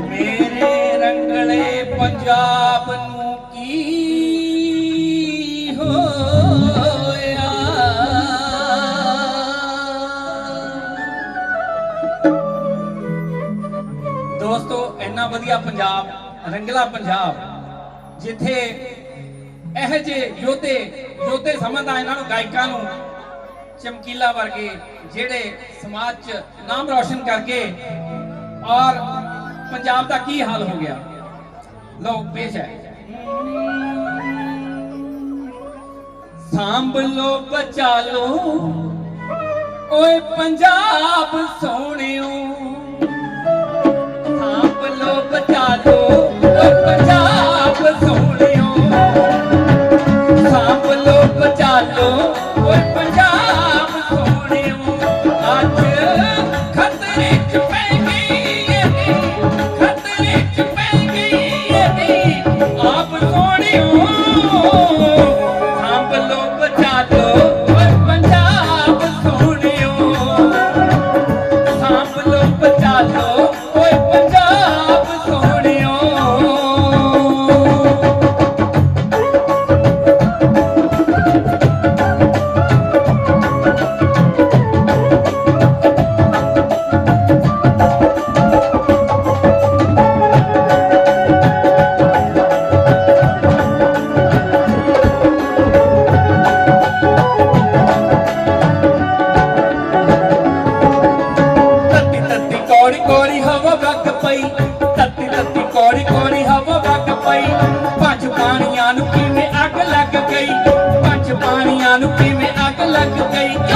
ਮੇਰੇ ਰੰਗਲੇ ਪੰਜਾਬ ਨੂੰ ਕੀ ਹੋਇਆ? ਦੋਸਤੋ, ਇੰਨਾ ਵਧੀਆ ਪੰਜਾਬ, ਰੰਗਲਾ ਪੰਜਾਬ, ਜਿੱਥੇ ਇਹ ਜੇ ਯੋਧੇ ਯੋਧੇ ਸਮਝਦਾ ਇਹਨਾਂ ਨੂੰ, ਗਾਇਕਾਂ ਨੂੰ ਚਮਕੀਲਾ ਵਰਗੇ ਜਿਹੜੇ ਸਮਾਜ 'ਚ ਨਾਮ ਰੌਸ਼ਨ ਕਰਕੇ ਔਰ ਪੰਜਾਬ ਦਾ ਕੀ ਹਾਲ ਹੋ ਗਿਆ? ਲਓ, ਪੇਸ਼ ਹੈ। ਸਾਂਭ ਲੋ ਬਚਾ ਲੋ ਓਏ ਪੰਜਾਬ ਸੋਹਣਿਓ। ਸਾਂਭ ਲੋ ਬਚਾ ਲੋ ਗਈ। ਪੰਜ ਪਾਣੀਆਂ ਨੂੰ ਕਿਵੇਂ ਅੱਗ ਲੱਗ ਗਈ? ਪੰਜ ਪਾਣੀਆਂ ਨੂੰ ਕਿਵੇਂ ਅੱਗ ਲੱਗ ਗਈ?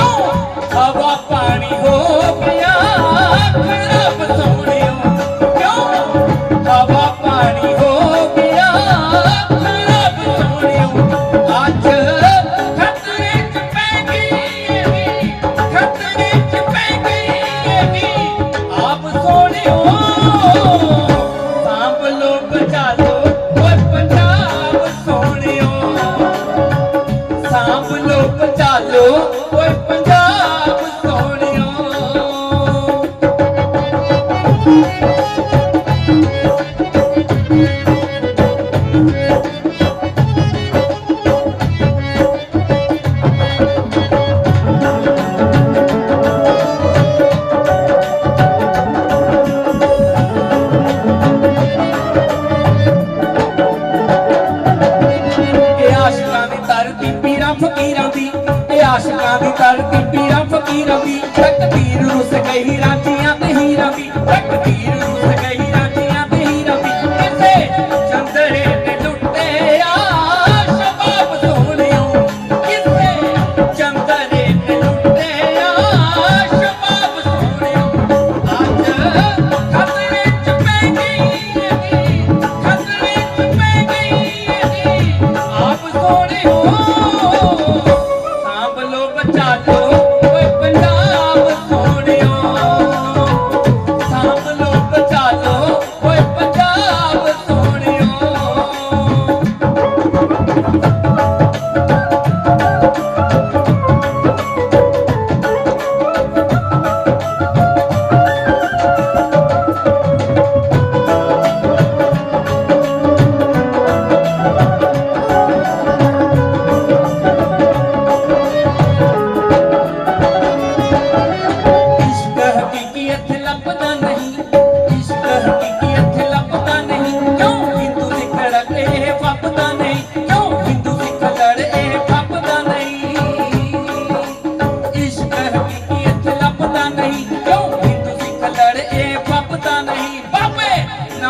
ਤੀਰ ਰੁੱਸ ਗਈ ਰਾਤੀਆਂ ਨਹੀਂ ਹੀਰਾ ਵੀ ਤੀਰ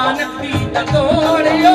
ஞானத்தில் தோடையோ